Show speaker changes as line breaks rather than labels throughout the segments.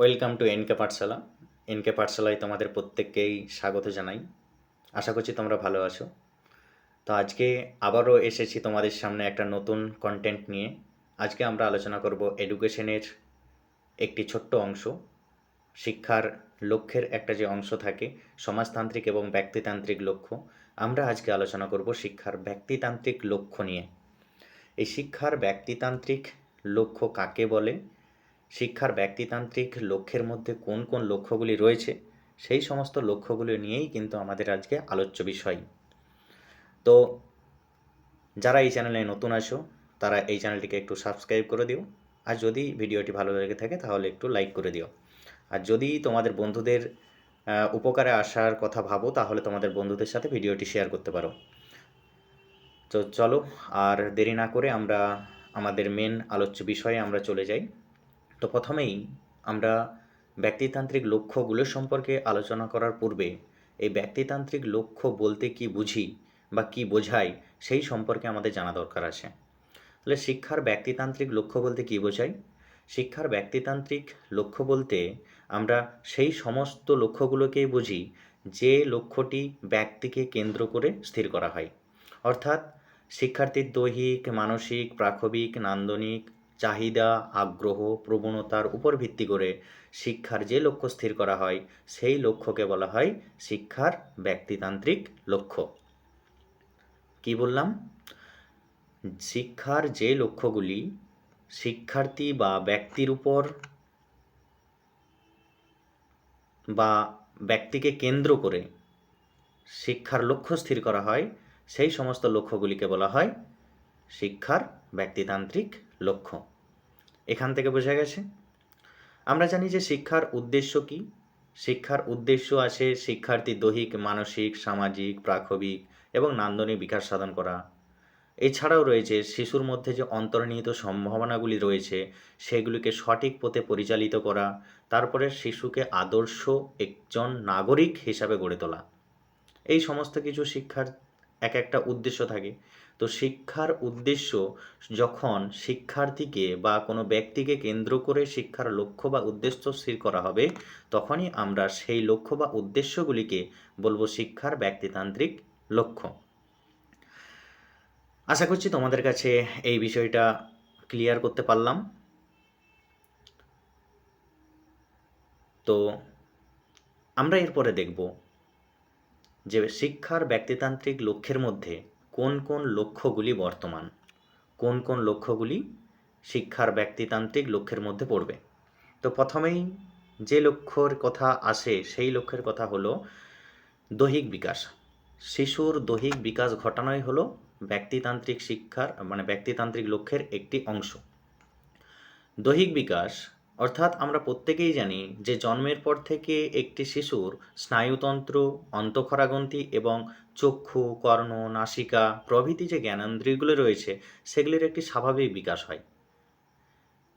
Welcome to NK Pathshala NK পাঠশালায় তোমাদের প্রত্যেককেই স্বাগত জানাই আশা করছি তোমরা ভালো আছো তো আজকে আবারও এসেছি তোমাদের সামনে একটা নতুন কন্টেন্ট নিয়ে আজকে আমরা আলোচনা করব এডুকেশনের একটি ছোট্ট অংশ শিক্ষার লক্ষ্যের একটা যে অংশ থাকে সমাজতান্ত্রিক এবং ব্যক্তিতান্ত্রিক লক্ষ্য আমরা আজকে আলোচনা করব শিক্ষার ব্যক্তিতান্ত্রিক লক্ষ্য নিয়ে এই শিক্ষার ব্যক্তিতান্ত্রিক লক্ষ্য কাকে বলে শিক্ষার ব্যক্তিতান্ত্রিক লক্ষ্যের মধ্যে কোন কোন লক্ষ্যগুলি রয়েছে সেই সমস্ত লক্ষ্যগুলি নিয়েই কিন্তু আমাদের আজকে আলোচ্য বিষয় তো যারা এই চ্যানেলে নতুন আসো তারা এই চ্যানেলটিকে একটু সাবস্ক্রাইব করে দিও আর যদি ভিডিওটি ভালো লেগে থাকে তাহলে একটু লাইক করে দিও আর যদি তোমাদের বন্ধুদের উপকারে আসার কথা ভাবো তাহলে তোমাদের বন্ধুদের সাথে ভিডিওটি শেয়ার করতে পারো তো চলো আর দেরি না করে আমরা আমাদের মেন আলোচ্য বিষয়ে আমরা চলে যাই তো প্রথমেই আমরা ব্যক্তিতান্ত্রিক লক্ষ্যগুলো সম্পর্কে আলোচনা করার পূর্বে এই ব্যক্তিতান্ত্রিক লক্ষ্য বলতে কি বুঝি বা কি বোঝায় সেই সম্পর্কে আমাদের জানা দরকার আছে তাহলে শিক্ষার ব্যক্তিতান্ত্রিক লক্ষ্য বলতে কি বোঝায় শিক্ষার ব্যক্তিতান্ত্রিক লক্ষ্য বলতে আমরা সেই সমস্ত লক্ষ্যগুলোকেই বুঝি যে লক্ষ্যটি ব্যক্তিকে কেন্দ্র করে স্থির করা হয় অর্থাৎ শিক্ষার্থীর দৈহিক মানসিক প্রাক্ষবিক নান্দনিক চাহিদা আগ্রহ প্রবণতার উপর ভিত্তি করে শিক্ষার যে লক্ষ্য স্থির করা হয় সেই লক্ষ্যকে বলা হয় শিক্ষার ব্যক্তিতান্ত্রিক লক্ষ্য কি বললাম শিক্ষার যে লক্ষ্যগুলি শিক্ষার্থী বা ব্যক্তির উপর বা ব্যক্তিকে কেন্দ্র করে শিক্ষার লক্ষ্য স্থির করা হয় সেই সমস্ত লক্ষ্যগুলিকে বলা হয় শিক্ষার ব্যক্তিতান্ত্রিক লক্ষ্য এখান থেকে বোঝা গেছে আমরা জানি যে শিক্ষার উদ্দেশ্য কি শিক্ষার উদ্দেশ্য আছে শিক্ষার্থী দৈহিক মানসিক সামাজিক প্রাক্ষবিক এবং নান্দনিক বিকাশ সাধন করা এছাড়াও রয়েছে শিশুর মধ্যে যে অন্তর্নিহিত সম্ভাবনাগুলি রয়েছে সেগুলিকে সঠিক পথে পরিচালিত করা তারপরে শিশুকে আদর্শ একজন নাগরিক হিসাবে গড়ে তোলা এই সমস্ত কিছু শিক্ষার এক একটা উদ্দেশ্য থাকে তো শিক্ষার উদ্দেশ্য যখন শিক্ষার্থীকে বা কোনো ব্যক্তিকে কেন্দ্র করে শিক্ষার লক্ষ্য বা উদ্দেশ্য স্থির করা হবে তখনই আমরা সেই লক্ষ্য বা উদ্দেশ্যগুলিকে বলবো শিক্ষার ব্যক্তিতান্ত্রিক লক্ষ্য আশা করছি তোমাদের কাছে এই বিষয়টা ক্লিয়ার করতে পারলাম তো আমরা এরপরে দেখব যে শিক্ষার ব্যক্তিতান্ত্রিক লক্ষ্যের মধ্যে কোন কোন লক্ষ্যগুলি বর্তমান কোন কোন লক্ষ্যগুলি শিক্ষার ব্যক্তিতান্ত্রিক লক্ষ্যের মধ্যে পড়বে তো প্রথমেই যে লক্ষ্যর কথা আসে সেই লক্ষ্যের কথা হলো দৈহিক বিকাশ শিশুর দৈহিক বিকাশ ঘটানোই হলো ব্যক্তিতান্ত্রিক শিক্ষার মানে ব্যক্তিতান্ত্রিক লক্ষ্যের একটি অংশ দৈহিক বিকাশ অর্থাৎ আমরা প্রত্যেকেই জানি যে জন্মের পর থেকে একটি শিশুর স্নায়ুতন্ত্র অন্তঃক্ষরাগ্রন্থি এবং চক্ষু কর্ণ নাসিকা প্রভৃতি যে জ্ঞানেন্দ্রিয়গুলো রয়েছে সেগুলির একটি স্বাভাবিক বিকাশ হয়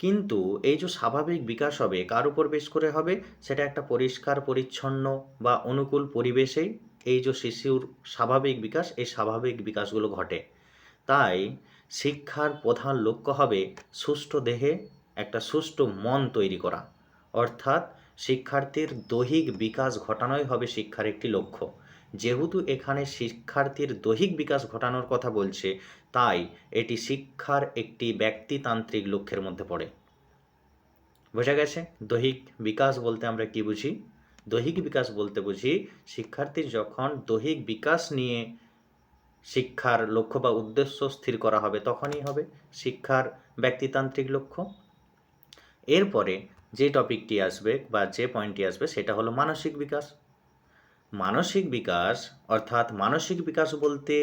কিন্তু এই যে স্বাভাবিক বিকাশ হবে কার উপর বেশ করে হবে সেটা একটা পরিষ্কার পরিচ্ছন্ন বা অনুকূল পরিবেশেই এই যে শিশুর স্বাভাবিক বিকাশ এই স্বাভাবিক বিকাশগুলো ঘটে তাই শিক্ষার প্রধান লক্ষ্য হবে সুষ্ঠু দেহে একটা সুষ্ঠু মন তৈরি করা অর্থাৎ শিক্ষার্থীর দৈহিক বিকাশ ঘটানোই হবে শিক্ষার একটি লক্ষ্য যেহেতু এখানে শিক্ষার্থীর দৈহিক বিকাশ ঘটানোর কথা বলছে তাই এটি শিক্ষার একটি ব্যক্তিতান্ত্রিক লক্ষ্যের মধ্যে পড়ে বোঝা গেছে দৈহিক বিকাশ বলতে আমরা কি বুঝি দৈহিক বিকাশ বলতে বুঝি শিক্ষার্থীর যখন দৈহিক বিকাশ নিয়ে শিক্ষার লক্ষ্য বা উদ্দেশ্য স্থির করা হবে তখনই হবে শিক্ষার ব্যক্তিতান্ত্রিক লক্ষ্য এরপরে যে টপিকটি আসবে বা যে পয়েন্টটি আসবে সেটা হলো মানসিক বিকাশ মানসিক বিকাশ অর্থাৎ মানসিক বিকাশ বলতে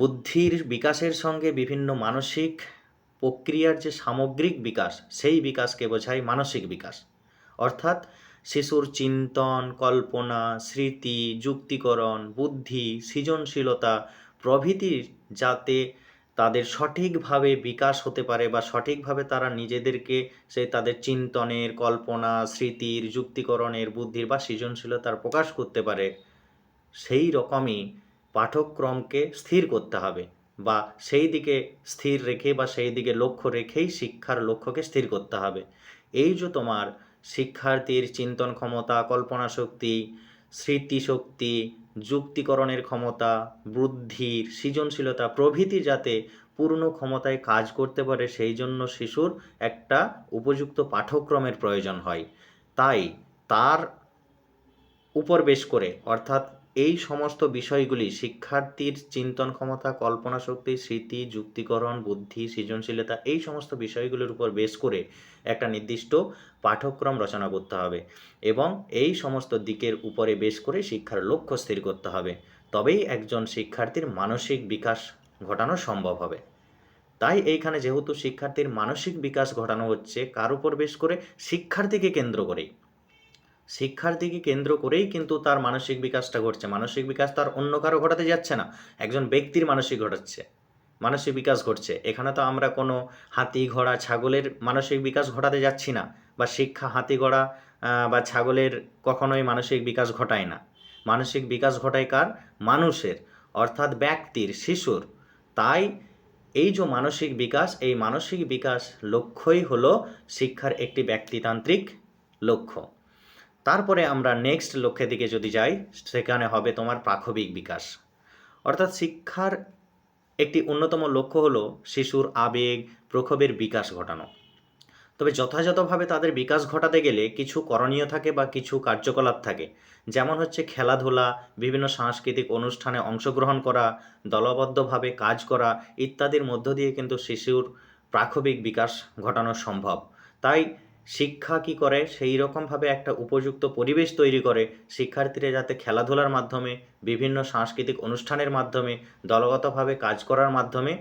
বুদ্ধির বিকাশের সঙ্গে বিভিন্ন মানসিক প্রক্রিয়ার যে সামগ্রিক বিকাশ সেই বিকাশকে বোঝায় মানসিক বিকাশ অর্থাৎ শিশুর চিন্তন কল্পনা স্মৃতি যুক্তিকরণ বুদ্ধি সৃজনশীলতা প্রভৃতির যাতে তাদের সঠিকভাবে বিকাশ হতে পারে বা সঠিকভাবে তারা নিজেদেরকে সে তাদের চিন্তনের কল্পনা স্মৃতির যুক্তিকরণের বুদ্ধির বা সৃজনশীলতার প্রকাশ করতে পারে সেই রকমই পাঠক্রমকে স্থির করতে হবে বা সেই দিকে স্থির রেখে বা সেই দিকে লক্ষ্য রেখেই শিক্ষার লক্ষ্যকে স্থির করতে হবে এই যে তোমার শিক্ষার্থীর চিন্তন ক্ষমতা কল্পনা শক্তি স্মৃতিশক্তি যুক্তিকরণের ক্ষমতা বুদ্ধির সৃজনশীলতা প্রভৃতি যাতে পূর্ণ ক্ষমতায় কাজ করতে পারে সেই জন্য শিশুর একটা উপযুক্ত পাঠ্যক্রমের প্রয়োজন হয় তাই তার উপর বেশ করে অর্থাৎ এই সমস্ত বিষয়গুলি শিক্ষার্থীর চিন্তন ক্ষমতা কল্পনা শক্তি স্মৃতি যুক্তিকরণ বুদ্ধি সৃজনশীলতা এই সমস্ত বিষয়গুলির উপর বেস করে একটা নির্দিষ্ট পাঠ্যক্রম রচনা করতে হবে এবং এই সমস্ত দিকের উপরে বেশ করে শিক্ষার লক্ষ্য স্থির করতে হবে তবেই একজন শিক্ষার্থীর মানসিক বিকাশ ঘটানো সম্ভব হবে তাই এইখানে যেহেতু শিক্ষার্থীর মানসিক বিকাশ ঘটানো হচ্ছে কার উপর বেশ করে শিক্ষার্থীকে কেন্দ্র করেই শিক্ষার দিকে কেন্দ্র করেই কিন্তু তার মানসিক বিকাশটা ঘটছে মানসিক বিকাশ তার অন্য কারো ঘটাতে যাচ্ছে না একজন ব্যক্তির মানসিক ঘটাচ্ছে মানসিক বিকাশ ঘটছে এখানে তো আমরা কোনো হাতি ঘোড়া ছাগলের মানসিক বিকাশ ঘটাতে যাচ্ছি না বা শিক্ষা হাতি ঘোড়া বা ছাগলের কখনোই মানসিক বিকাশ ঘটায় না মানসিক বিকাশ ঘটায় কার মানুষের অর্থাৎ ব্যক্তির শিশুর তাই এই যে মানসিক বিকাশ এই মানসিক বিকাশ লক্ষ্যই হলো শিক্ষার একটি ব্যক্তিতান্ত্রিক লক্ষ্য তারপরে আমরা নেক্সট লক্ষ্যের দিকে যদি যাই সেখানে হবে তোমার প্রাথমিক বিকাশ অর্থাৎ শিক্ষার একটি অন্যতম লক্ষ্য হলো শিশুর আবেগ প্রক্ষোভের বিকাশ ঘটানো তবে যথাযথভাবে তাদের বিকাশ ঘটাতে গেলে কিছু করণীয় থাকে বা কিছু কার্যকলাপ থাকে যেমন হচ্ছে খেলাধুলা বিভিন্ন সাংস্কৃতিক অনুষ্ঠানে অংশগ্রহণ করা দলবদ্ধভাবে কাজ করা ইত্যাদির মধ্য দিয়ে কিন্তু শিশুর প্রাক্ষবিক বিকাশ ঘটানো সম্ভব তাই শিক্ষা কি করে সেই রকমভাবে একটা উপযুক্ত পরিবেশ তৈরি করে শিক্ষার্থীরা যাতে খেলাধুলার মাধ্যমে বিভিন্ন সাংস্কৃতিক অনুষ্ঠানের মাধ্যমে দলগতভাবে কাজ করার মাধ্যমে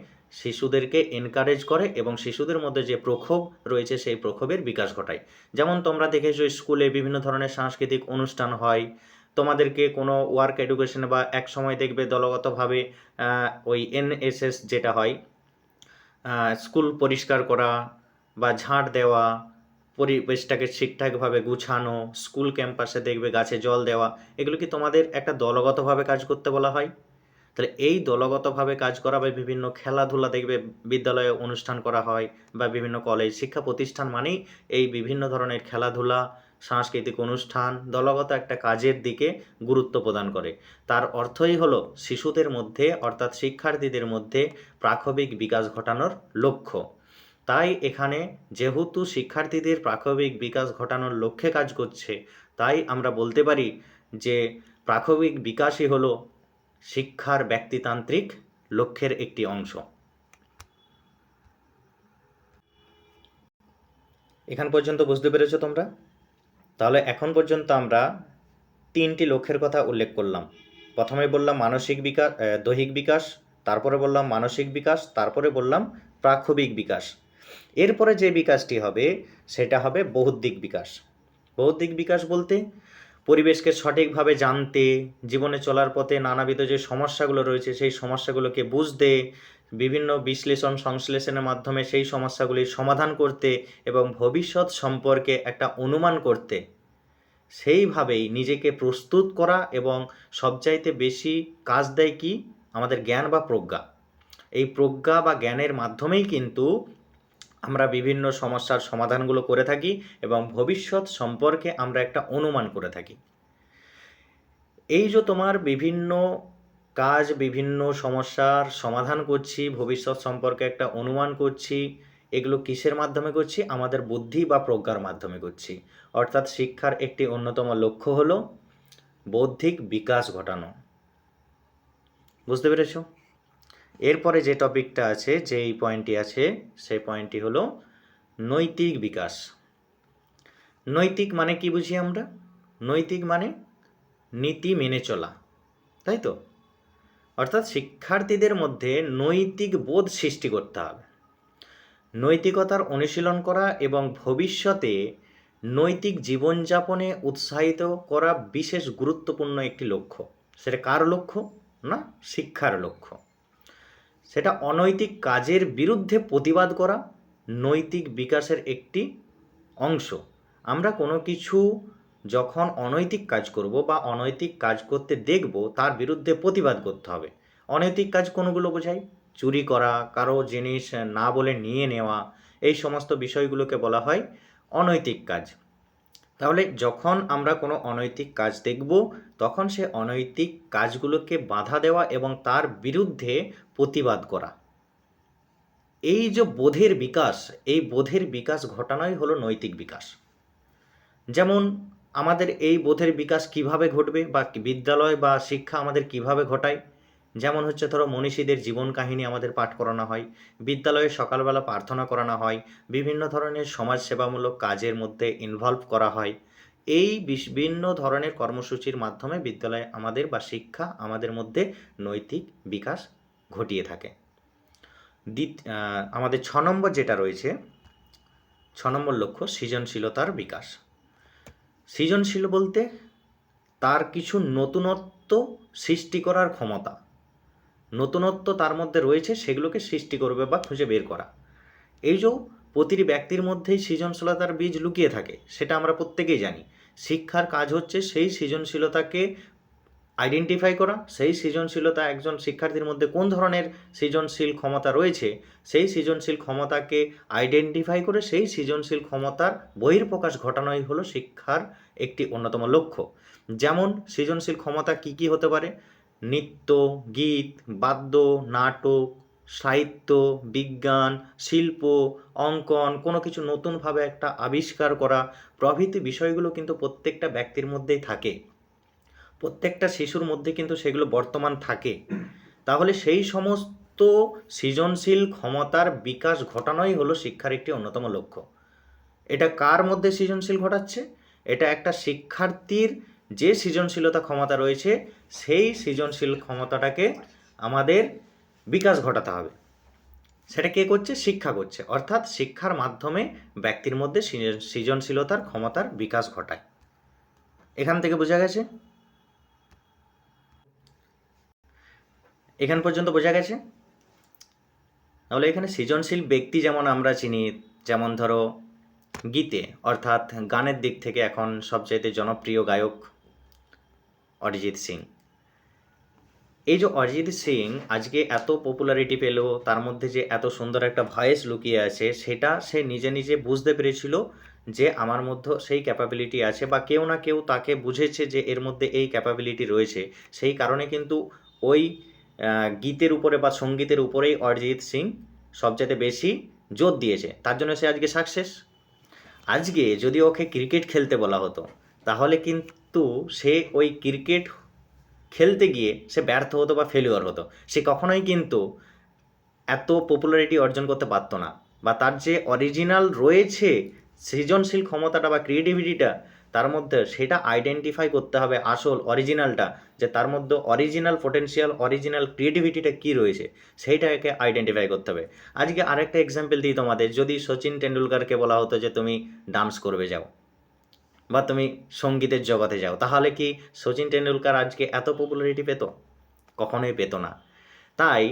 শিশুদেরকে এনকারেজ করে এবং শিশুদের মধ্যে যে প্রক্ষোভ রয়েছে সেই প্রক্ষোভের বিকাশ ঘটায় যেমন তোমরা দেখেছো স্কুলে বিভিন্ন ধরনের সাংস্কৃতিক অনুষ্ঠান হয় তোমাদেরকে কোনো ওয়ার্ক এডুকেশন বা এক সময় দেখবে দলগতভাবে ওই এনএসএস যেটা হয় স্কুল পরিষ্কার করা বা ঝাঁট দেওয়া পরিবেশটাকে ঠিকঠাকভাবে গুছানো স্কুল ক্যাম্পাসে দেখবে গাছে জল দেওয়া এগুলো কি তোমাদের একটা দলগতভাবে কাজ করতে বলা হয় তাহলে এই দলগতভাবে কাজ করা বা বিভিন্ন খেলাধুলা দেখবে বিদ্যালয়ে অনুষ্ঠান করা হয় বা বিভিন্ন কলেজ শিক্ষা প্রতিষ্ঠান মানেই এই বিভিন্ন ধরনের খেলাধুলা সাংস্কৃতিক অনুষ্ঠান দলগত একটা কাজের দিকে গুরুত্ব প্রদান করে তার অর্থই হলো শিশুদের মধ্যে অর্থাৎ শিক্ষার্থীদের মধ্যে প্রাথমিক বিকাশ ঘটানোর লক্ষ্য তাই এখানে যেহেতু শিক্ষার্থীদের প্রাথমিক বিকাশ ঘটানোর লক্ষ্যে কাজ করছে তাই আমরা বলতে পারি যে প্রাথমিক বিকাশই হলো শিক্ষার ব্যক্তিতান্ত্রিক লক্ষ্যের একটি অংশ এখান পর্যন্ত বুঝতে পেরেছ তোমরা তাহলে এখন পর্যন্ত আমরা তিনটি লক্ষ্যের কথা উল্লেখ করলাম প্রথমে বললাম মানসিক বিকাশ দৈহিক বিকাশ তারপরে বললাম মানসিক বিকাশ তারপরে বললাম প্রাক্ষবিক বিকাশ এরপরে যে বিকাশটি হবে সেটা হবে বৌদ্ধিক বিকাশ বৌদ্ধিক বিকাশ বলতে পরিবেশকে সঠিকভাবে জানতে জীবনে চলার পথে নানাবিধ যে সমস্যাগুলো রয়েছে সেই সমস্যাগুলোকে বুঝতে বিভিন্ন বিশ্লেষণ সংশ্লেষণের মাধ্যমে সেই সমস্যাগুলির সমাধান করতে এবং ভবিষ্যৎ সম্পর্কে একটা অনুমান করতে সেইভাবেই নিজেকে প্রস্তুত করা এবং সবচাইতে বেশি কাজ দেয় কি আমাদের জ্ঞান বা প্রজ্ঞা এই প্রজ্ঞা বা জ্ঞানের মাধ্যমেই কিন্তু আমরা বিভিন্ন সমস্যার সমাধানগুলো করে থাকি এবং ভবিষ্যৎ সম্পর্কে আমরা একটা অনুমান করে থাকি এই যে তোমার বিভিন্ন কাজ বিভিন্ন সমস্যার সমাধান করছি ভবিষ্যৎ সম্পর্কে একটা অনুমান করছি এগুলো কিসের মাধ্যমে করছি আমাদের বুদ্ধি বা প্রজ্ঞার মাধ্যমে করছি অর্থাৎ শিক্ষার একটি অন্যতম লক্ষ্য হলো বৌদ্ধিক বিকাশ ঘটানো বুঝতে পেরেছো এরপরে যে টপিকটা আছে যে এই পয়েন্টটি আছে সেই পয়েন্টটি হলো নৈতিক বিকাশ নৈতিক মানে কি বুঝি আমরা নৈতিক মানে নীতি মেনে চলা তাই তো অর্থাৎ শিক্ষার্থীদের মধ্যে নৈতিক বোধ সৃষ্টি করতে হবে নৈতিকতার অনুশীলন করা এবং ভবিষ্যতে নৈতিক জীবনযাপনে উৎসাহিত করা বিশেষ গুরুত্বপূর্ণ একটি লক্ষ্য সেটা কার লক্ষ্য না শিক্ষার লক্ষ্য সেটা অনৈতিক কাজের বিরুদ্ধে প্রতিবাদ করা নৈতিক বিকাশের একটি অংশ আমরা কোনো কিছু যখন অনৈতিক কাজ করব বা অনৈতিক কাজ করতে দেখব তার বিরুদ্ধে প্রতিবাদ করতে হবে অনৈতিক কাজ কোনগুলো বোঝায় চুরি করা কারো জিনিস না বলে নিয়ে নেওয়া এই সমস্ত বিষয়গুলোকে বলা হয় অনৈতিক কাজ তাহলে যখন আমরা কোনো অনৈতিক কাজ দেখব তখন সে অনৈতিক কাজগুলোকে বাধা দেওয়া এবং তার বিরুদ্ধে প্রতিবাদ করা এই যে বোধের বিকাশ এই বোধের বিকাশ ঘটানোই হলো নৈতিক বিকাশ যেমন আমাদের এই বোধের বিকাশ কিভাবে ঘটবে বা বিদ্যালয় বা শিক্ষা আমাদের কিভাবে ঘটায় যেমন হচ্ছে ধরো মনীষীদের জীবন কাহিনী আমাদের পাঠ করানো হয় বিদ্যালয়ে সকালবেলা প্রার্থনা করানো হয় বিভিন্ন ধরনের সমাজসেবামূলক কাজের মধ্যে ইনভলভ করা হয় এই বিভিন্ন ধরনের কর্মসূচির মাধ্যমে বিদ্যালয়ে আমাদের বা শিক্ষা আমাদের মধ্যে নৈতিক বিকাশ ঘটিয়ে থাকে দ্বিত আমাদের ছ নম্বর যেটা রয়েছে ছ নম্বর লক্ষ্য সৃজনশীলতার বিকাশ সৃজনশীল বলতে তার কিছু নতুনত্ব সৃষ্টি করার ক্ষমতা নতুনত্ব তার মধ্যে রয়েছে সেগুলোকে সৃষ্টি করবে বা খুঁজে বের করা এই যে প্রতিটি ব্যক্তির মধ্যেই সৃজনশীলতার বীজ লুকিয়ে থাকে সেটা আমরা প্রত্যেকেই জানি শিক্ষার কাজ হচ্ছে সেই সৃজনশীলতাকে আইডেন্টিফাই করা সেই সৃজনশীলতা একজন শিক্ষার্থীর মধ্যে কোন ধরনের সৃজনশীল ক্ষমতা রয়েছে সেই সৃজনশীল ক্ষমতাকে আইডেন্টিফাই করে সেই সৃজনশীল ক্ষমতার বহির্প্রকাশ ঘটানোই হলো শিক্ষার একটি অন্যতম লক্ষ্য যেমন সৃজনশীল ক্ষমতা কি কি হতে পারে নৃত্য গীত বাদ্য নাটক সাহিত্য বিজ্ঞান শিল্প অঙ্কন কোনো কিছু নতুনভাবে একটা আবিষ্কার করা প্রভৃতি বিষয়গুলো কিন্তু প্রত্যেকটা ব্যক্তির মধ্যেই থাকে প্রত্যেকটা শিশুর মধ্যে কিন্তু সেগুলো বর্তমান থাকে তাহলে সেই সমস্ত সৃজনশীল ক্ষমতার বিকাশ ঘটানোই হলো শিক্ষার একটি অন্যতম লক্ষ্য এটা কার মধ্যে সৃজনশীল ঘটাচ্ছে এটা একটা শিক্ষার্থীর যে সৃজনশীলতা ক্ষমতা রয়েছে সেই সৃজনশীল ক্ষমতাটাকে আমাদের বিকাশ ঘটাতে হবে সেটা কে করছে শিক্ষা করছে অর্থাৎ শিক্ষার মাধ্যমে ব্যক্তির মধ্যে সৃজনশীলতার ক্ষমতার বিকাশ ঘটায় এখান থেকে বোঝা গেছে এখান পর্যন্ত বোঝা গেছে তাহলে এখানে সৃজনশীল ব্যক্তি যেমন আমরা চিনি যেমন ধরো গীতে অর্থাৎ গানের দিক থেকে এখন সবচাইতে জনপ্রিয় গায়ক অরিজিৎ সিং এই যে অরিজিৎ সিং আজকে এত পপুলারিটি পেল তার মধ্যে যে এত সুন্দর একটা ভয়েস লুকিয়ে আছে সেটা সে নিজে নিজে বুঝতে পেরেছিল যে আমার মধ্যে সেই ক্যাপাবিলিটি আছে বা কেউ না কেউ তাকে বুঝেছে যে এর মধ্যে এই ক্যাপাবিলিটি রয়েছে সেই কারণে কিন্তু ওই গীতের উপরে বা সঙ্গীতের উপরেই অরিজিৎ সিং সবচেয়ে বেশি জোর দিয়েছে তার জন্য সে আজকে সাকসেস আজকে যদি ওকে ক্রিকেট খেলতে বলা হতো তাহলে কিন্তু কিন্তু সে ওই ক্রিকেট খেলতে গিয়ে সে ব্যর্থ হতো বা ফেলিওর হতো সে কখনোই কিন্তু এত পপুলারিটি অর্জন করতে পারতো না বা তার যে অরিজিনাল রয়েছে সৃজনশীল ক্ষমতাটা বা ক্রিয়েটিভিটিটা তার মধ্যে সেটা আইডেন্টিফাই করতে হবে আসল অরিজিনালটা যে তার মধ্যে অরিজিনাল পোটেন্সিয়াল অরিজিনাল ক্রিয়েটিভিটিটা কী রয়েছে সেইটাকে আইডেন্টিফাই করতে হবে আজকে আরেকটা এক্সাম্পল দিই তোমাদের যদি সচিন টেন্ডুলকারকে বলা হতো যে তুমি ডান্স করবে যাও বা তুমি সঙ্গীতের জগতে যাও তাহলে কি সচিন টেন্ডুলকার আজকে এত পপুলারিটি পেত কখনোই পেত না তাই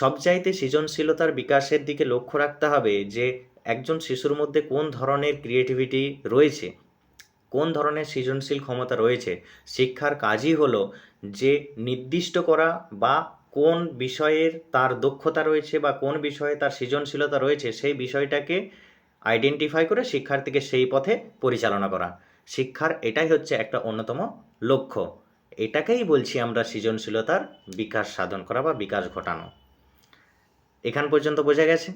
সবচাইতে সৃজনশীলতার বিকাশের দিকে লক্ষ্য রাখতে হবে যে একজন শিশুর মধ্যে কোন ধরনের ক্রিয়েটিভিটি রয়েছে কোন ধরনের সৃজনশীল ক্ষমতা রয়েছে শিক্ষার কাজই হলো যে নির্দিষ্ট করা বা কোন বিষয়ের তার দক্ষতা রয়েছে বা কোন বিষয়ে তার সৃজনশীলতা রয়েছে সেই বিষয়টাকে আইডেন্টিফাই করে শিক্ষার্থীকে সেই পথে পরিচালনা করা শিক্ষার এটাই হচ্ছে একটা অন্যতম লক্ষ্য এটাকেই বলছি আমরা সৃজনশীলতার বিকাশ সাধন করা বা বিকাশ ঘটানো এখান পর্যন্ত বোঝা গেছে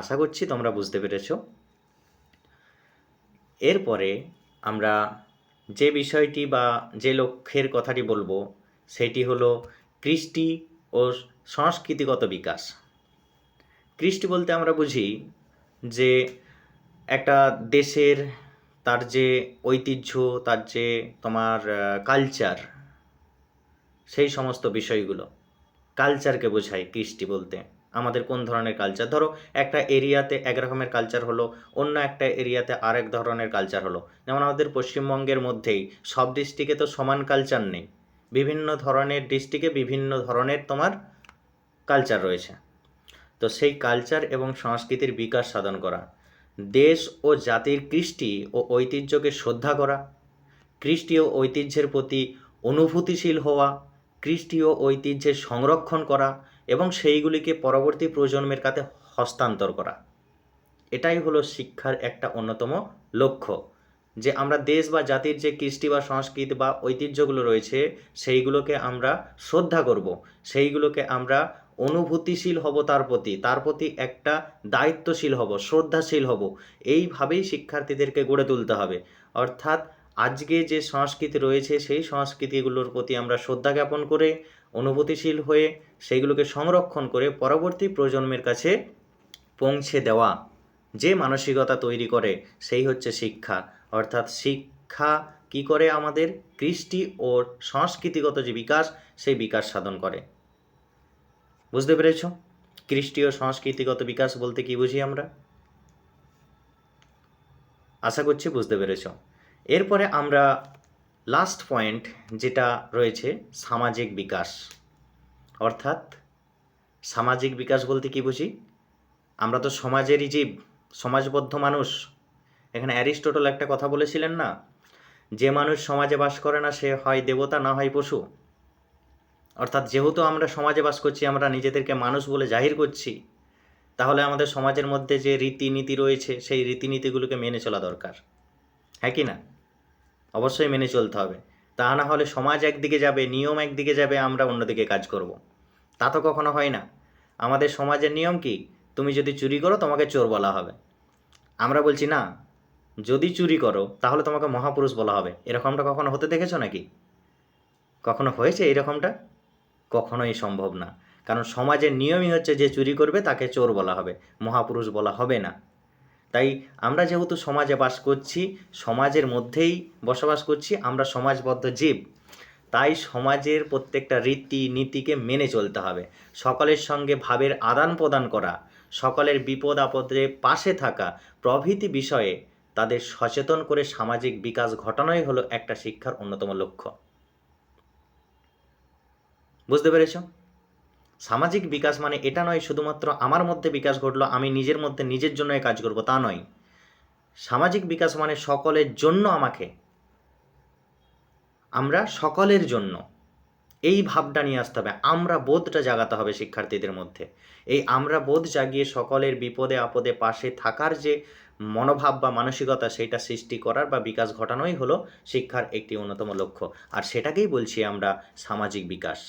আশা করছি তোমরা বুঝতে পেরেছ এরপরে আমরা যে বিষয়টি বা যে লক্ষ্যের কথাটি বলবো সেটি হলো কৃষ্টি ও সংস্কৃতিগত বিকাশ কৃষ্টি বলতে আমরা বুঝি যে একটা দেশের তার যে ঐতিহ্য তার যে তোমার কালচার সেই সমস্ত বিষয়গুলো কালচারকে বোঝায় কৃষ্টি বলতে আমাদের কোন ধরনের কালচার ধরো একটা এরিয়াতে এক রকমের কালচার হলো অন্য একটা এরিয়াতে আরেক ধরনের কালচার হলো যেমন আমাদের পশ্চিমবঙ্গের মধ্যেই সব ডিস্ট্রিক্টে তো সমান কালচার নেই বিভিন্ন ধরনের ডিস্ট্রিকে বিভিন্ন ধরনের তোমার কালচার রয়েছে তো সেই কালচার এবং সংস্কৃতির বিকাশ সাধন করা দেশ ও জাতির কৃষ্টি ও ঐতিহ্যকে শ্রদ্ধা করা ও ঐতিহ্যের প্রতি অনুভূতিশীল হওয়া ও ঐতিহ্যের সংরক্ষণ করা এবং সেইগুলিকে পরবর্তী প্রজন্মের কাছে হস্তান্তর করা এটাই হলো শিক্ষার একটা অন্যতম লক্ষ্য যে আমরা দেশ বা জাতির যে কৃষ্টি বা সংস্কৃতি বা ঐতিহ্যগুলো রয়েছে সেইগুলোকে আমরা শ্রদ্ধা করব সেইগুলোকে আমরা অনুভূতিশীল হব তার প্রতি তার প্রতি একটা দায়িত্বশীল হব শ্রদ্ধাশীল হব এইভাবেই শিক্ষার্থীদেরকে গড়ে তুলতে হবে অর্থাৎ আজকে যে সংস্কৃতি রয়েছে সেই সংস্কৃতিগুলোর প্রতি আমরা শ্রদ্ধা জ্ঞাপন করে অনুভূতিশীল হয়ে সেইগুলোকে সংরক্ষণ করে পরবর্তী প্রজন্মের কাছে পৌঁছে দেওয়া যে মানসিকতা তৈরি করে সেই হচ্ছে শিক্ষা অর্থাৎ শিক্ষা কি করে আমাদের কৃষ্টি ও সংস্কৃতিগত যে বিকাশ সেই বিকাশ সাধন করে বুঝতে পেরেছ খ্রিস্টীয় ও সংস্কৃতিগত বিকাশ বলতে কি বুঝি আমরা আশা করছি বুঝতে পেরেছ এরপরে আমরা লাস্ট পয়েন্ট যেটা রয়েছে সামাজিক বিকাশ অর্থাৎ সামাজিক বিকাশ বলতে কি বুঝি আমরা তো সমাজেরই জীব সমাজবদ্ধ মানুষ এখানে অ্যারিস্টোটল একটা কথা বলেছিলেন না যে মানুষ সমাজে বাস করে না সে হয় দেবতা না হয় পশু অর্থাৎ যেহেতু আমরা সমাজে বাস করছি আমরা নিজেদেরকে মানুষ বলে জাহির করছি তাহলে আমাদের সমাজের মধ্যে যে রীতিনীতি রয়েছে সেই রীতিনীতিগুলোকে মেনে চলা দরকার হ্যাঁ কি না অবশ্যই মেনে চলতে হবে তা না হলে সমাজ একদিকে যাবে নিয়ম একদিকে যাবে আমরা অন্যদিকে কাজ করব। তা তো কখনো হয় না আমাদের সমাজের নিয়ম কি তুমি যদি চুরি করো তোমাকে চোর বলা হবে আমরা বলছি না যদি চুরি করো তাহলে তোমাকে মহাপুরুষ বলা হবে এরকমটা কখনো হতে দেখেছো নাকি কখনো হয়েছে এরকমটা কখনোই সম্ভব না কারণ সমাজের নিয়মই হচ্ছে যে চুরি করবে তাকে চোর বলা হবে মহাপুরুষ বলা হবে না তাই আমরা যেহেতু সমাজে বাস করছি সমাজের মধ্যেই বসবাস করছি আমরা সমাজবদ্ধ জীব তাই সমাজের প্রত্যেকটা রীতি নীতিকে মেনে চলতে হবে সকলের সঙ্গে ভাবের আদান প্রদান করা সকলের বিপদ আপদে পাশে থাকা প্রভৃতি বিষয়ে তাদের সচেতন করে সামাজিক বিকাশ ঘটানোই হলো একটা শিক্ষার অন্যতম লক্ষ্য বুঝতে পেরেছ সামাজিক বিকাশ মানে এটা নয় শুধুমাত্র আমার মধ্যে বিকাশ ঘটলো আমি নিজের মধ্যে নিজের জন্য কাজ করব তা নয় সামাজিক বিকাশ মানে সকলের জন্য আমাকে আমরা সকলের জন্য এই ভাবটা নিয়ে আসতে হবে আমরা বোধটা জাগাতে হবে শিক্ষার্থীদের মধ্যে এই আমরা বোধ জাগিয়ে সকলের বিপদে আপদে পাশে থাকার যে মনোভাব বা মানসিকতা সেটা সৃষ্টি করার বা বিকাশ ঘটানোই হলো শিক্ষার একটি অন্যতম লক্ষ্য আর সেটাকেই বলছি আমরা সামাজিক বিকাশ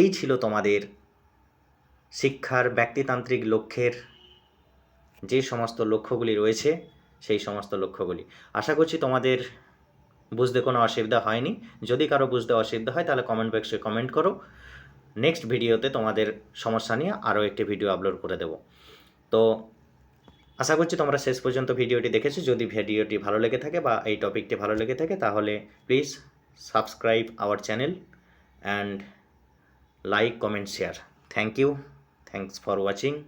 এই ছিল তোমাদের শিক্ষার ব্যক্তিতান্ত্রিক লক্ষ্যের যে সমস্ত লক্ষ্যগুলি রয়েছে সেই সমস্ত লক্ষ্যগুলি আশা করছি তোমাদের বুঝতে কোনো অসুবিধা হয়নি যদি কারো বুঝতে অসুবিধা হয় তাহলে কমেন্ট বক্সে কমেন্ট করো নেক্সট ভিডিওতে তোমাদের সমস্যা নিয়ে আরও একটি ভিডিও আপলোড করে দেব তো আশা করছি তোমরা শেষ পর্যন্ত ভিডিওটি দেখেছো যদি ভিডিওটি ভালো লেগে থাকে বা এই টপিকটি ভালো লেগে থাকে তাহলে please subscribe our channel and like, comment, share. Thank you. Thanks for watching.